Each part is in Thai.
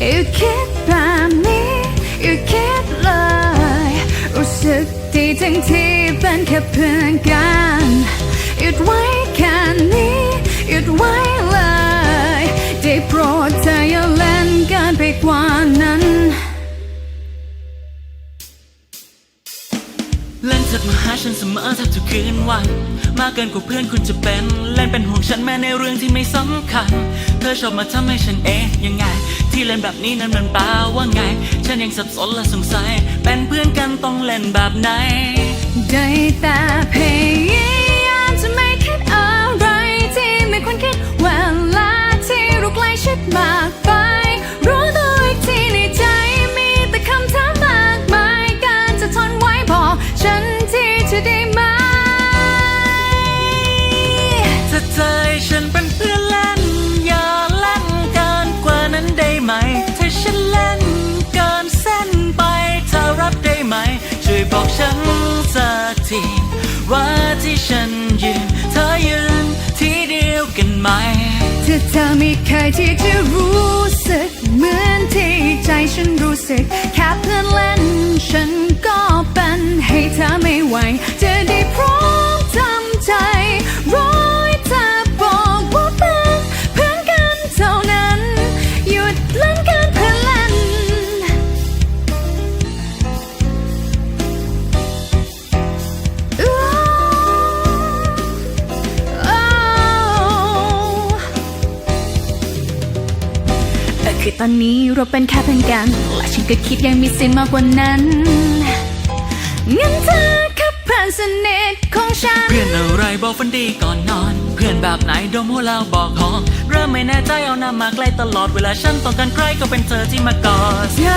อย่าคิดแบบนี้อย่าคิดเลยรู้สึกดีทั้งที่เป็นแค่เพื่อนกันหยุดไว้แค่นี้หยุดไว้เลย เล่นจัดมาหาฉันเสมอแทบทุกคืนวัน มากเกินกว่าเพื่อนคุณจะเป็น เล่นเป็นห่วงฉันแม้ในเรื่องที่ไม่สำคัญ เธอชอบมาทำให้ฉันเอ๊ะยังไง ที่เล่นแบบนี้นั้นมันแปลว่าไง ฉันยังสับสนและสงสัย เป็นเพื่อนกันต้องเล่นแบบไหน ได้แต่พยายามจะไม่คิดอะไรที่ไม่ควรคิดเวลาที่ราใกล้ชิดมาก จะได้ไหมถ้าเธอให้ฉันเป็นเพื่อนเล่น อย่าเล่นเกินกว่านั้นได้ไหม ถ้าฉันเล่นเกินเส้นไปเธอรับได้ไหม ช่วยบอกฉันสักทีว่าที่ฉันยืนเธอยืนที่เดียวกันไหม ถ้าเธอไม่เคยที่จะรู้ จะได้พร้อมทำใจร้อยเธอบอกว่าเป็นเพื่อนกันเท่านั้น หยุดเล่นกันเพื่อนเล่นแต่คือตอนนี้เราเป็นแค่เพื่อนกัน และฉันก็คิดยังมีสิ่งมากกว่านั้นงั้นเธอ พื่อนสนิทของฉัน เพื่อนอะไรบอกฝันดีก่อนนอน เพื่อนแบบไหนดมหัวแล้วบอกหอมเริ่มไม่แน่ใจเอาหน้ามาใกล้ตลอดเวลาฉันต้องการใครก็เป็นเธอที่มากอดใจ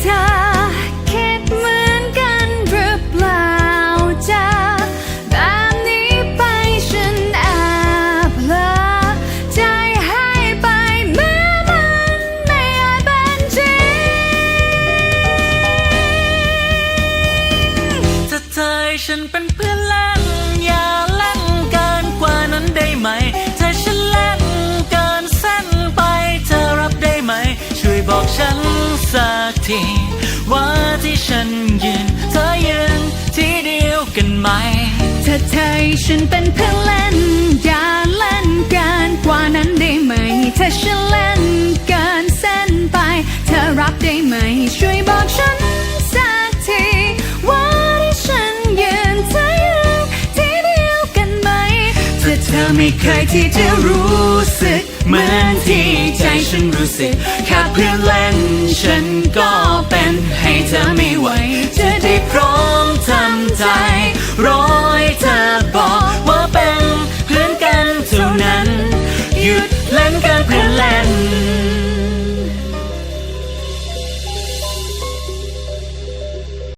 เธอคิดเหมือ ฉันเป็นเพื่อนเล่น อย่าเล่นเกินกว่านั้นได้ไหม ถ้าฉันเล่นเกินเส้นไป เธอรับได้ไหม ช่วยบอกฉันสักที ว่าที่ฉันยืน เธอยืนที่เดียวกันไหม ถ้าเธอให้ฉันเป็นเพื่อนเล่น ธอไม่เคยที่จะรู้สึก เหมือนที่ใจฉันรู้สึกแค่เพื่อนเล่นฉันก็เป็นให้เธอไม่ไหวจะได้พร้อมทำใจ